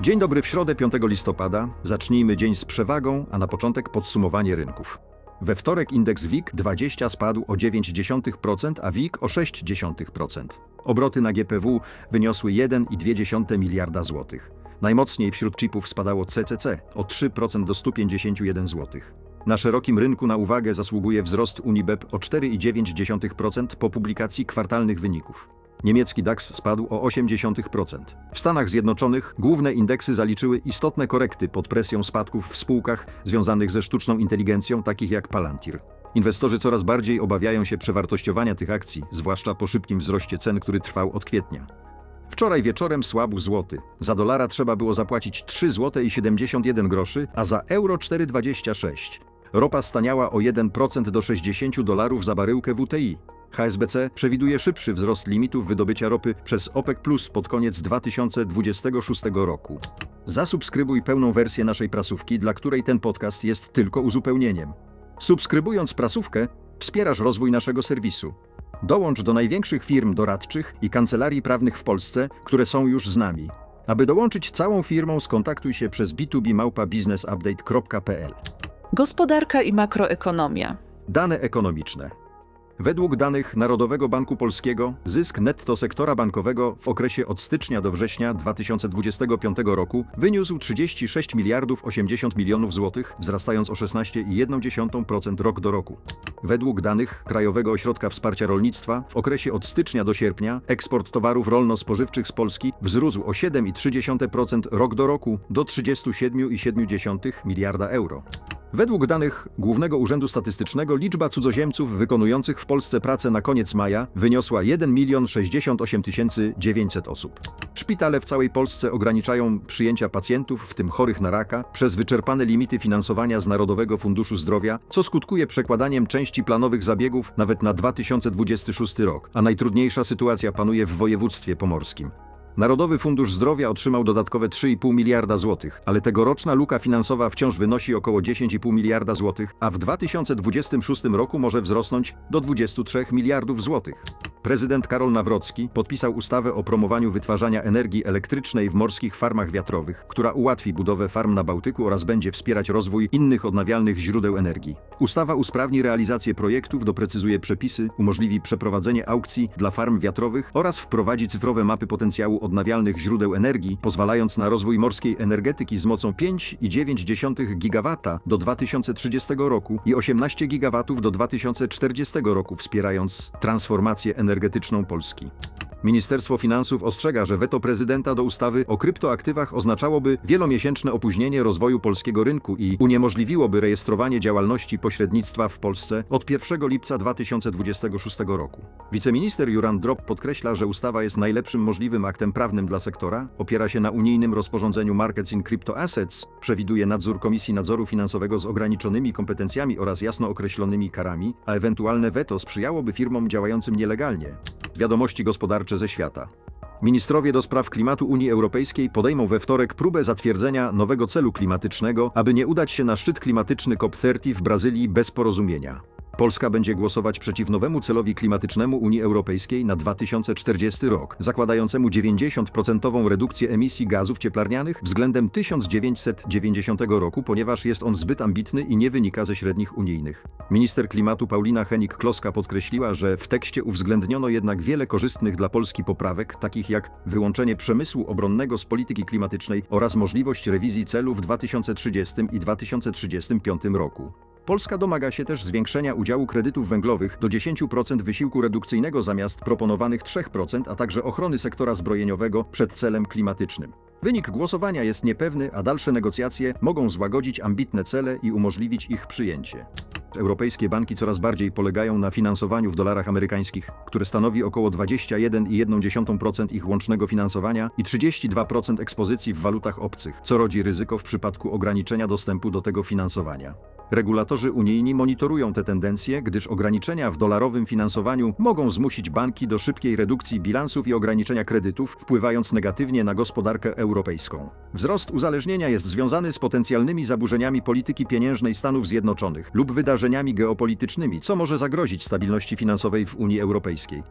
Dzień dobry w środę 5 listopada. Zacznijmy dzień z przewagą, a na początek podsumowanie rynków. We wtorek indeks WIG 20 spadł o 0,9%, a WIG o 0,6%. Obroty na GPW wyniosły 1,2 miliarda złotych. Najmocniej wśród chipów spadało CCC o 3% do 151 zł. Na szerokim rynku na uwagę zasługuje wzrost Unibep o 4,9% po publikacji kwartalnych wyników. Niemiecki DAX spadł o 0,8%. W Stanach Zjednoczonych główne indeksy zaliczyły istotne korekty pod presją spadków w spółkach związanych ze sztuczną inteligencją, takich jak Palantir. Inwestorzy coraz bardziej obawiają się przewartościowania tych akcji, zwłaszcza po szybkim wzroście cen, który trwał od kwietnia. Wczoraj wieczorem słabł złoty. Za dolara trzeba było zapłacić 3 zł i 71 groszy, a za euro 4,26. Ropa staniała o 1% do 60 dolarów za baryłkę WTI. HSBC przewiduje szybszy wzrost limitów wydobycia ropy przez OPEC Plus pod koniec 2026 roku. Zasubskrybuj pełną wersję naszej prasówki, dla której ten podcast jest tylko uzupełnieniem. Subskrybując prasówkę, wspierasz rozwój naszego serwisu. Dołącz do największych firm doradczych i kancelarii prawnych w Polsce, które są już z nami. Aby dołączyć całą firmą, skontaktuj się przez b2b małpa businessupdate.pl. Gospodarka i makroekonomia. Dane ekonomiczne. Według danych Narodowego Banku Polskiego zysk netto sektora bankowego w okresie od stycznia do września 2025 roku wyniósł 36 miliardów 80 milionów złotych, wzrastając o 16,1% rok do roku. Według danych Krajowego Ośrodka Wsparcia Rolnictwa w okresie od stycznia do sierpnia eksport towarów rolno-spożywczych z Polski wzrósł o 7,3% rok do roku do 37,7 miliarda euro. Według danych Głównego Urzędu Statystycznego liczba cudzoziemców wykonujących w Polsce pracę na koniec maja wyniosła 1 milion 68 900 osób. Szpitale w całej Polsce ograniczają przyjęcia pacjentów, w tym chorych na raka, przez wyczerpane limity finansowania z Narodowego Funduszu Zdrowia, co skutkuje przekładaniem części planowych zabiegów nawet na 2026 rok, a najtrudniejsza sytuacja panuje w województwie pomorskim. Narodowy Fundusz Zdrowia otrzymał dodatkowe 3,5 miliarda złotych, ale tegoroczna luka finansowa wciąż wynosi około 10,5 miliarda złotych, a w 2026 roku może wzrosnąć do 23 miliardów złotych. Prezydent Karol Nawrocki podpisał ustawę o promowaniu wytwarzania energii elektrycznej w morskich farmach wiatrowych, która ułatwi budowę farm na Bałtyku oraz będzie wspierać rozwój innych odnawialnych źródeł energii. Ustawa usprawni realizację projektów, doprecyzuje przepisy, umożliwi przeprowadzenie aukcji dla farm wiatrowych oraz wprowadzi cyfrowe mapy potencjału odnawialnych źródeł energii, pozwalając na rozwój morskiej energetyki z mocą 5,9 gigawata do 2030 roku i 18 gigawatów do 2040 roku, wspierając transformację energetyczną Polski. Ministerstwo Finansów ostrzega, że weto prezydenta do ustawy o kryptoaktywach oznaczałoby wielomiesięczne opóźnienie rozwoju polskiego rynku i uniemożliwiłoby rejestrowanie działalności pośrednictwa w Polsce od 1 lipca 2026 roku. Wiceminister Juran Drop podkreśla, że ustawa jest najlepszym możliwym aktem prawnym dla sektora, opiera się na unijnym rozporządzeniu Markets in Crypto Assets, przewiduje nadzór Komisji Nadzoru Finansowego z ograniczonymi kompetencjami oraz jasno określonymi karami, a ewentualne weto sprzyjałoby firmom działającym nielegalnie. Wiadomości gospodarcze ze świata. Ministrowie do spraw klimatu Unii Europejskiej podejmą we wtorek próbę zatwierdzenia nowego celu klimatycznego, aby nie udać się na szczyt klimatyczny COP30 w Brazylii bez porozumienia. Polska będzie głosować przeciw nowemu celowi klimatycznemu Unii Europejskiej na 2040 rok, zakładającemu 90% redukcję emisji gazów cieplarnianych względem 1990 roku, ponieważ jest on zbyt ambitny i nie wynika ze średnich unijnych. Minister klimatu Paulina Henik-Kloska podkreśliła, że w tekście uwzględniono jednak wiele korzystnych dla Polski poprawek, takich jak wyłączenie przemysłu obronnego z polityki klimatycznej oraz możliwość rewizji celu w 2030 i 2035 roku. Polska domaga się też zwiększenia udziału kredytów węglowych do 10% wysiłku redukcyjnego zamiast proponowanych 3%, a także ochrony sektora zbrojeniowego przed celem klimatycznym. Wynik głosowania jest niepewny, a dalsze negocjacje mogą złagodzić ambitne cele i umożliwić ich przyjęcie. Europejskie banki coraz bardziej polegają na finansowaniu w dolarach amerykańskich, które stanowi około 21,1% ich łącznego finansowania i 32% ekspozycji w walutach obcych, co rodzi ryzyko w przypadku ograniczenia dostępu do tego finansowania. Regulatorzy unijni monitorują te tendencje, gdyż ograniczenia w dolarowym finansowaniu mogą zmusić banki do szybkiej redukcji bilansów i ograniczenia kredytów, wpływając negatywnie na gospodarkę europejską. Wzrost uzależnienia jest związany z potencjalnymi zaburzeniami polityki pieniężnej Stanów Zjednoczonych lub wydarzeniami geopolitycznymi, co może zagrozić stabilności finansowej w Unii Europejskiej.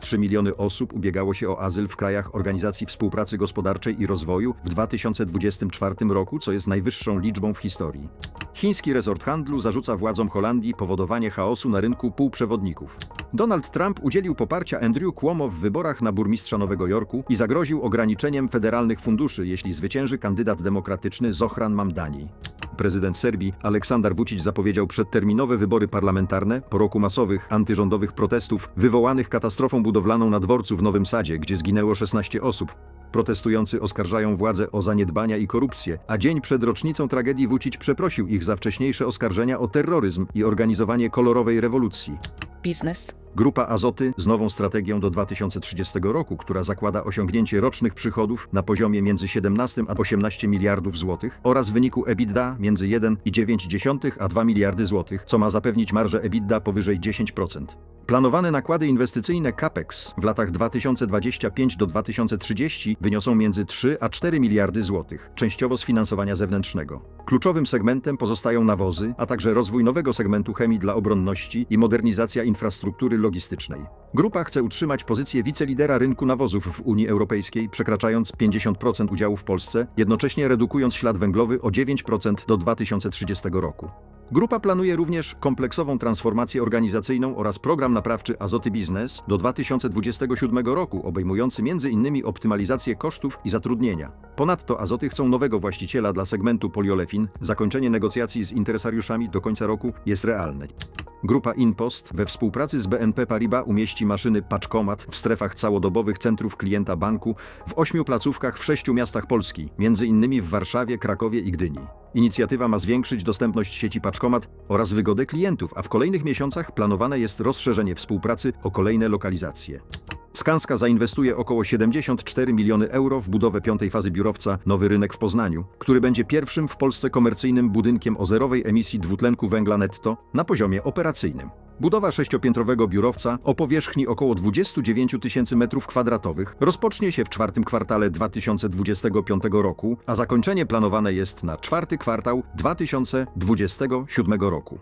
3 miliony osób ubiegało się o azyl w krajach Organizacji Współpracy Gospodarczej i Rozwoju w 2024 roku, co jest najwyższą liczbą w historii. Chiński resort handlu zarzuca władzom Holandii powodowanie chaosu na rynku półprzewodników. Donald Trump udzielił poparcia Andrew Cuomo w wyborach na burmistrza Nowego Jorku i zagroził ograniczeniem federalnych funduszy, jeśli zwycięży kandydat demokratyczny Zohran Mamdani. Prezydent Serbii Aleksander Vucic zapowiedział przedterminowe wybory parlamentarne po roku masowych antyrządowych protestów wywołanych katastrofą budowlaną na dworcu w Nowym Sadzie, gdzie zginęło 16 osób. Protestujący oskarżają władzę o zaniedbania i korupcję, a dzień przed rocznicą tragedii Vucic przeprosił ich za wcześniejsze oskarżenia o terroryzm i organizowanie kolorowej rewolucji. Biznes. Grupa Azoty z nową strategią do 2030 roku, która zakłada osiągnięcie rocznych przychodów na poziomie między 17 a 18 miliardów złotych oraz wyniku EBITDA między 1,9 a 2 miliardy złotych, co ma zapewnić marżę EBITDA powyżej 10%. Planowane nakłady inwestycyjne CAPEX w latach 2025 do 2030 wyniosą między 3 a 4 miliardy złotych, częściowo z finansowania zewnętrznego. Kluczowym segmentem pozostają nawozy, a także rozwój nowego segmentu chemii dla obronności i modernizacja infrastruktury logistycznej. Grupa chce utrzymać pozycję wicelidera rynku nawozów w Unii Europejskiej, przekraczając 50% udziału w Polsce, jednocześnie redukując ślad węglowy o 9% do 2030 roku. Grupa planuje również kompleksową transformację organizacyjną oraz program naprawczy Azoty Biznes do 2027 roku, obejmujący m.in. optymalizację kosztów i zatrudnienia. Ponadto Azoty chcą nowego właściciela dla segmentu poliolefin. Zakończenie negocjacji z interesariuszami do końca roku jest realne. Grupa InPost we współpracy z BNP Paribas umieści maszyny Paczkomat w strefach całodobowych centrów klienta banku w ośmiu placówkach w sześciu miastach Polski, m.in. w Warszawie, Krakowie i Gdyni. Inicjatywa ma zwiększyć dostępność sieci Paczkomat oraz wygodę klientów, a w kolejnych miesiącach planowane jest rozszerzenie współpracy o kolejne lokalizacje. Skanska zainwestuje około 74 miliony euro w budowę piątej fazy biurowca Nowy Rynek w Poznaniu, który będzie pierwszym w Polsce komercyjnym budynkiem o zerowej emisji dwutlenku węgla netto na poziomie operacyjnym. Budowa sześciopiętrowego biurowca o powierzchni około 29 tysięcy metrów kwadratowych rozpocznie się w czwartym kwartale 2025 roku, a zakończenie planowane jest na czwarty kwartał 2027 roku.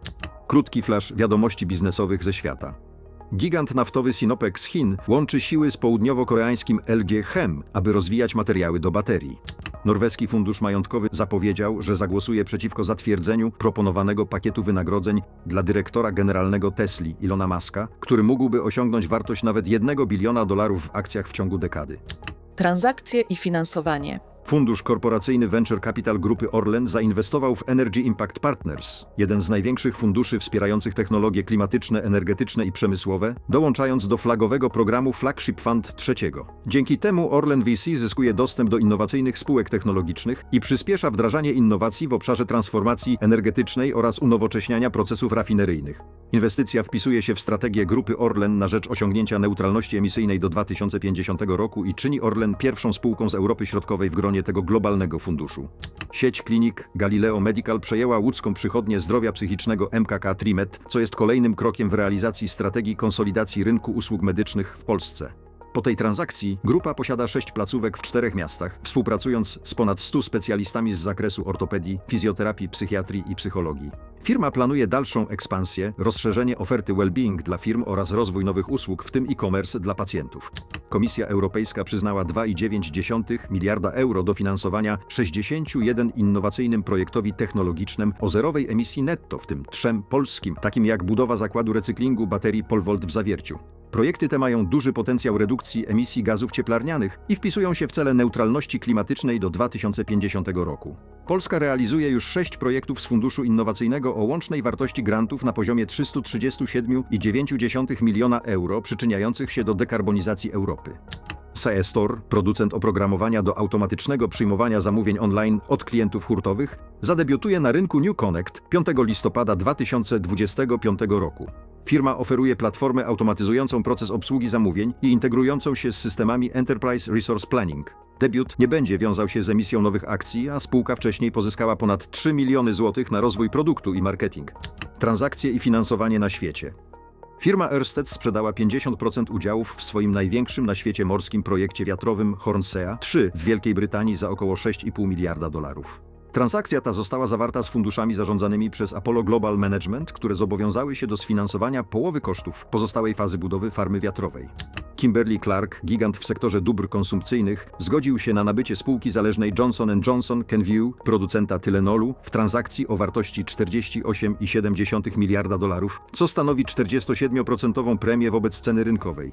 Krótki flash wiadomości biznesowych ze świata. Gigant naftowy Sinopec z Chin łączy siły z południowo-koreańskim LG Chem, aby rozwijać materiały do baterii. Norweski Fundusz Majątkowy zapowiedział, że zagłosuje przeciwko zatwierdzeniu proponowanego pakietu wynagrodzeń dla dyrektora generalnego Tesli Ilona Maska, który mógłby osiągnąć wartość nawet 1 biliona dolarów w akcjach w ciągu dekady. Transakcje i finansowanie. Fundusz korporacyjny Venture Capital Grupy Orlen zainwestował w Energy Impact Partners, jeden z największych funduszy wspierających technologie klimatyczne, energetyczne i przemysłowe, dołączając do flagowego programu Flagship Fund III. Dzięki temu Orlen VC zyskuje dostęp do innowacyjnych spółek technologicznych i przyspiesza wdrażanie innowacji w obszarze transformacji energetycznej oraz unowocześniania procesów rafineryjnych. Inwestycja wpisuje się w strategię Grupy Orlen na rzecz osiągnięcia neutralności emisyjnej do 2050 roku i czyni Orlen pierwszą spółką z Europy Środkowej w gronie tego globalnego funduszu. Sieć klinik Galileo Medical przejęła łódzką przychodnię zdrowia psychicznego MKK Trimet, co jest kolejnym krokiem w realizacji strategii konsolidacji rynku usług medycznych w Polsce. Po tej transakcji grupa posiada sześć placówek w czterech miastach, współpracując z ponad 100 specjalistami z zakresu ortopedii, fizjoterapii, psychiatrii i psychologii. Firma planuje dalszą ekspansję, rozszerzenie oferty well-being dla firm oraz rozwój nowych usług, w tym e-commerce dla pacjentów. Komisja Europejska przyznała 2,9 miliarda euro dofinansowania 61 innowacyjnym projektowi technologicznym o zerowej emisji netto, w tym trzem polskim, takim jak budowa zakładu recyklingu baterii Polvolt w Zawierciu. Projekty te mają duży potencjał redukcji emisji gazów cieplarnianych i wpisują się w cele neutralności klimatycznej do 2050 roku. Polska realizuje już sześć projektów z Funduszu Innowacyjnego o łącznej wartości grantów na poziomie 337,9 miliona euro, przyczyniających się do dekarbonizacji Europy. CE Store, producent oprogramowania do automatycznego przyjmowania zamówień online od klientów hurtowych, zadebiutuje na rynku New Connect 5 listopada 2025 roku. Firma oferuje platformę automatyzującą proces obsługi zamówień i integrującą się z systemami Enterprise Resource Planning. Debiut nie będzie wiązał się z emisją nowych akcji, a spółka wcześniej pozyskała ponad 3 miliony złotych na rozwój produktu i marketing. Transakcje i finansowanie na świecie. Firma Ørsted sprzedała 50% udziałów w swoim największym na świecie morskim projekcie wiatrowym Hornsea 3 w Wielkiej Brytanii za około 6,5 miliarda dolarów. Transakcja ta została zawarta z funduszami zarządzanymi przez Apollo Global Management, które zobowiązały się do sfinansowania połowy kosztów pozostałej fazy budowy farmy wiatrowej. Kimberly Clark, gigant w sektorze dóbr konsumpcyjnych, zgodził się na nabycie spółki zależnej Johnson Johnson Kenvue, producenta tylenolu, w transakcji o wartości 48,7 miliarda dolarów, co stanowi 47% premię wobec ceny rynkowej.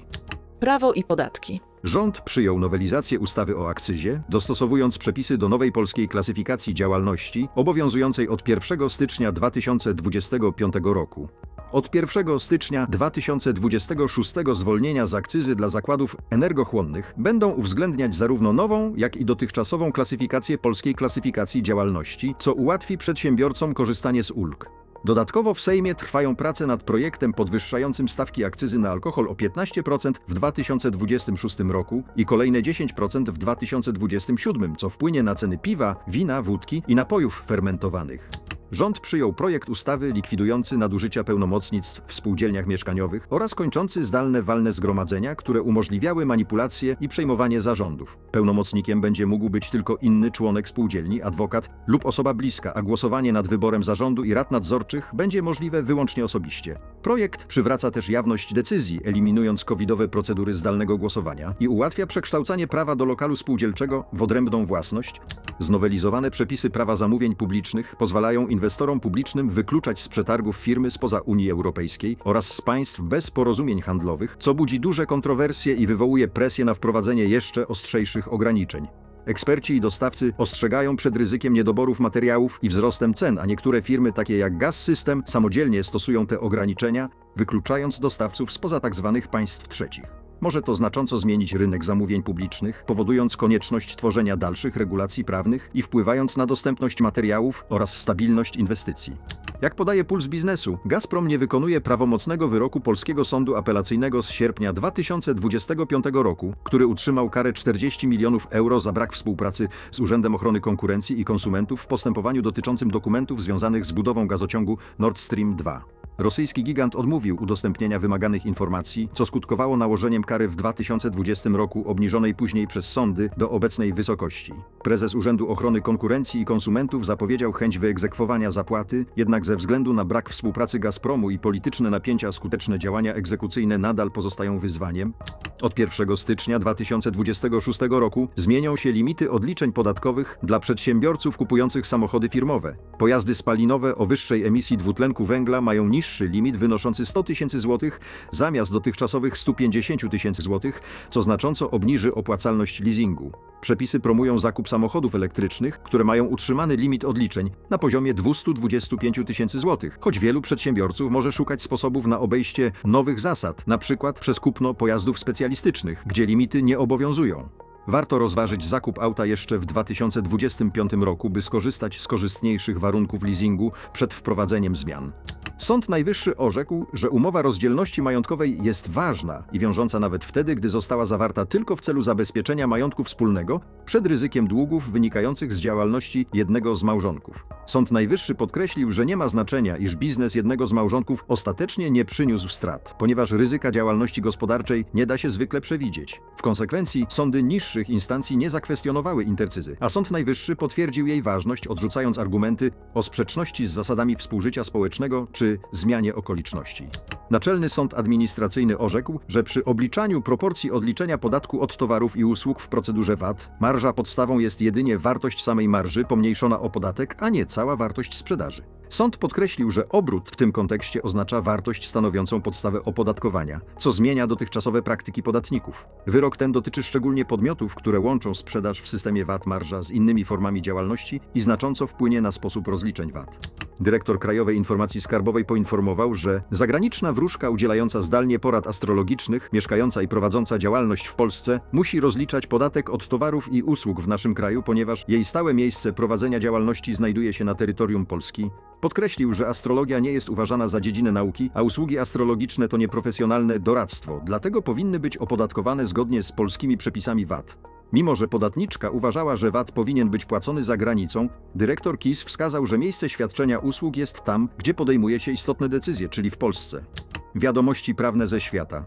Prawo i podatki. Rząd przyjął nowelizację ustawy o akcyzie, dostosowując przepisy do nowej polskiej klasyfikacji działalności obowiązującej od 1 stycznia 2025 roku. Od 1 stycznia 2026 zwolnienia z akcyzy dla zakładów energochłonnych będą uwzględniać zarówno nową, jak i dotychczasową klasyfikację polskiej klasyfikacji działalności, co ułatwi przedsiębiorcom korzystanie z ulg. Dodatkowo w Sejmie trwają prace nad projektem podwyższającym stawki akcyzy na alkohol o 15% w 2026 roku i kolejne 10% w 2027, co wpłynie na ceny piwa, wina, wódki i napojów fermentowanych. Rząd przyjął projekt ustawy likwidujący nadużycia pełnomocnictw w spółdzielniach mieszkaniowych oraz kończący zdalne walne zgromadzenia, które umożliwiały manipulacje i przejmowanie zarządów. Pełnomocnikiem będzie mógł być tylko inny członek spółdzielni, adwokat lub osoba bliska, a głosowanie nad wyborem zarządu i rad nadzorczych będzie możliwe wyłącznie osobiście. Projekt przywraca też jawność decyzji, eliminując covidowe procedury zdalnego głosowania i ułatwia przekształcanie prawa do lokalu spółdzielczego w odrębną własność. Znowelizowane przepisy prawa zamówień publicznych pozwalają inwestorom publicznym wykluczać z przetargów firmy spoza Unii Europejskiej oraz z państw bez porozumień handlowych, co budzi duże kontrowersje i wywołuje presję na wprowadzenie jeszcze ostrzejszych ograniczeń. Eksperci i dostawcy ostrzegają przed ryzykiem niedoborów materiałów i wzrostem cen, a niektóre firmy takie jak Gas System samodzielnie stosują te ograniczenia, wykluczając dostawców spoza tzw. państw trzecich. Może to znacząco zmienić rynek zamówień publicznych, powodując konieczność tworzenia dalszych regulacji prawnych i wpływając na dostępność materiałów oraz stabilność inwestycji. Jak podaje Puls Biznesu, Gazprom nie wykonuje prawomocnego wyroku polskiego sądu apelacyjnego z sierpnia 2025 roku, który utrzymał karę 40 milionów euro za brak współpracy z Urzędem Ochrony Konkurencji i Konsumentów w postępowaniu dotyczącym dokumentów związanych z budową gazociągu Nord Stream 2. Rosyjski gigant odmówił udostępnienia wymaganych informacji, co skutkowało nałożeniem kary w 2020 roku obniżonej później przez sądy do obecnej wysokości. Prezes Urzędu Ochrony Konkurencji i Konsumentów zapowiedział chęć wyegzekwowania zapłaty, jednak ze względu na brak współpracy Gazpromu i polityczne napięcia skuteczne działania egzekucyjne nadal pozostają wyzwaniem. Od 1 stycznia 2026 roku zmienią się limity odliczeń podatkowych dla przedsiębiorców kupujących samochody firmowe. Pojazdy spalinowe o wyższej emisji dwutlenku węgla mają niższy limit wynoszący 100 tysięcy złotych zamiast dotychczasowych 150 tysięcy złotych, co znacząco obniży opłacalność leasingu. Przepisy promują zakup samochodów elektrycznych, które mają utrzymany limit odliczeń na poziomie 225 tysięcy złotych, choć wielu przedsiębiorców może szukać sposobów na obejście nowych zasad, przykład przez kupno pojazdów specjalistycznych, gdzie limity nie obowiązują. Warto rozważyć zakup auta jeszcze w 2025 roku, by skorzystać z korzystniejszych warunków leasingu przed wprowadzeniem zmian. Sąd Najwyższy orzekł, że umowa rozdzielności majątkowej jest ważna i wiążąca nawet wtedy, gdy została zawarta tylko w celu zabezpieczenia majątku wspólnego przed ryzykiem długów wynikających z działalności jednego z małżonków. Sąd Najwyższy podkreślił, że nie ma znaczenia, iż biznes jednego z małżonków ostatecznie nie przyniósł strat, ponieważ ryzyka działalności gospodarczej nie da się zwykle przewidzieć. W konsekwencji sądy niższych instancji nie zakwestionowały intercyzy, a Sąd Najwyższy potwierdził jej ważność, odrzucając argumenty o sprzeczności z zasadami współżycia społecznego czy zmianie okoliczności. Naczelny Sąd Administracyjny orzekł, że przy obliczaniu proporcji odliczenia podatku od towarów i usług w procedurze VAT, marża podstawą jest jedynie wartość samej marży pomniejszona o podatek, a nie cała wartość sprzedaży. Sąd podkreślił, że obrót w tym kontekście oznacza wartość stanowiącą podstawę opodatkowania, co zmienia dotychczasowe praktyki podatników. Wyrok ten dotyczy szczególnie podmiotów, które łączą sprzedaż w systemie VAT marża z innymi formami działalności i znacząco wpłynie na sposób rozliczeń VAT. Dyrektor Krajowej Informacji Skarbowej poinformował, że zagraniczna wróżka udzielająca zdalnie porad astrologicznych, mieszkająca i prowadząca działalność w Polsce, musi rozliczać podatek od towarów i usług w naszym kraju, ponieważ jej stałe miejsce prowadzenia działalności znajduje się na terytorium Polski. Podkreślił, że astrologia nie jest uważana za dziedzinę nauki, a usługi astrologiczne to nieprofesjonalne doradztwo, dlatego powinny być opodatkowane zgodnie z polskimi przepisami VAT. Mimo, że podatniczka uważała, że VAT powinien być płacony za granicą, dyrektor KIS wskazał, że miejsce świadczenia usług jest tam, gdzie podejmuje się istotne decyzje, czyli w Polsce. Wiadomości prawne ze świata.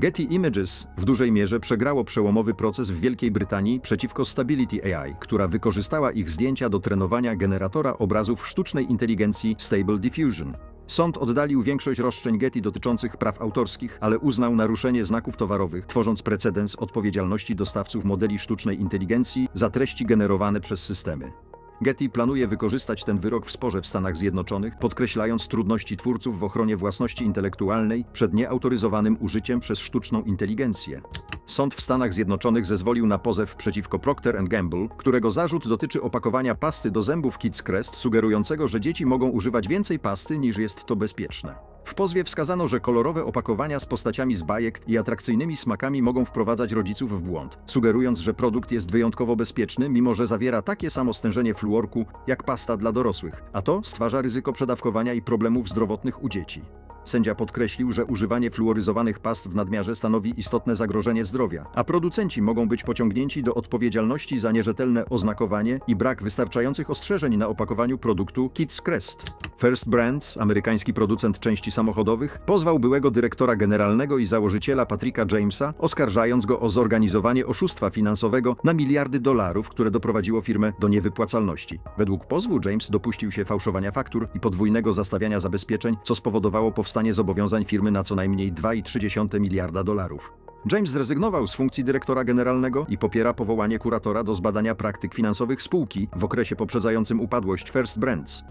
Getty Images w dużej mierze przegrało przełomowy proces w Wielkiej Brytanii przeciwko Stability AI, która wykorzystała ich zdjęcia do trenowania generatora obrazów sztucznej inteligencji Stable Diffusion. Sąd oddalił większość roszczeń Getty dotyczących praw autorskich, ale uznał naruszenie znaków towarowych, tworząc precedens odpowiedzialności dostawców modeli sztucznej inteligencji za treści generowane przez systemy. Getty planuje wykorzystać ten wyrok w sporze w Stanach Zjednoczonych, podkreślając trudności twórców w ochronie własności intelektualnej przed nieautoryzowanym użyciem przez sztuczną inteligencję. Sąd w Stanach Zjednoczonych zezwolił na pozew przeciwko Procter Gamble, którego zarzut dotyczy opakowania pasty do zębów Kids Crest, sugerującego, że dzieci mogą używać więcej pasty niż jest to bezpieczne. W pozwie wskazano, że kolorowe opakowania z postaciami z bajek i atrakcyjnymi smakami mogą wprowadzać rodziców w błąd, sugerując, że produkt jest wyjątkowo bezpieczny, mimo że zawiera takie samo stężenie fluorku jak pasta dla dorosłych, a to stwarza ryzyko przedawkowania i problemów zdrowotnych u dzieci. Sędzia podkreślił, że używanie fluoryzowanych past w nadmiarze stanowi istotne zagrożenie zdrowia, a producenci mogą być pociągnięci do odpowiedzialności za nierzetelne oznakowanie i brak wystarczających ostrzeżeń na opakowaniu produktu Kids Crest. First Brands, amerykański producent części samochodowych, pozwał byłego dyrektora generalnego i założyciela Patricka Jamesa, oskarżając go o zorganizowanie oszustwa finansowego na miliardy dolarów, które doprowadziło firmę do niewypłacalności. Według pozwu James dopuścił się fałszowania faktur i podwójnego zastawiania zabezpieczeń, co spowodowało powstanie zobowiązań firmy na co najmniej 2,3 miliarda dolarów. James zrezygnował z funkcji dyrektora generalnego i popiera powołanie kuratora do zbadania praktyk finansowych spółki w okresie poprzedzającym upadłość First Brands.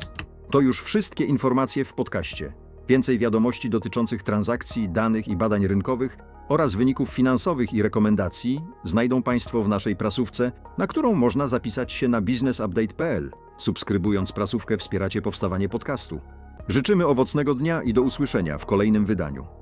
To już wszystkie informacje w podcaście. Więcej wiadomości dotyczących transakcji, danych i badań rynkowych oraz wyników finansowych i rekomendacji znajdą Państwo w naszej prasówce, na którą można zapisać się na businessupdate.pl. Subskrybując prasówkę wspieracie powstawanie podcastu. Życzymy owocnego dnia i do usłyszenia w kolejnym wydaniu.